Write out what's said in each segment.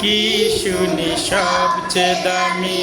কি শুনি সবচেয়ে দামি?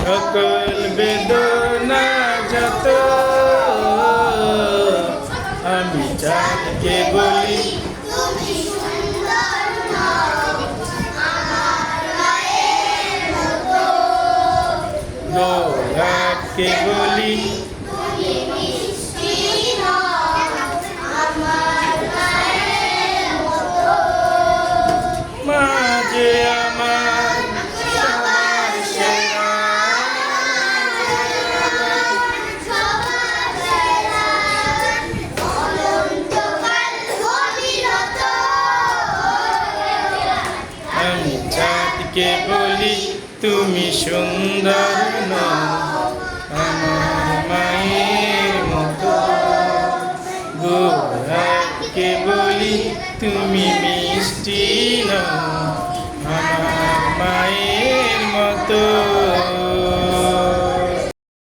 সকল বেদনা যত আমি চাঁদকে বলি দোলাকে বলি তোমাকে বলি তুমি সুন্দর আমার মায়ের মতো। গোরাকে বলি তুমি মিষ্টি না আমার মায়ের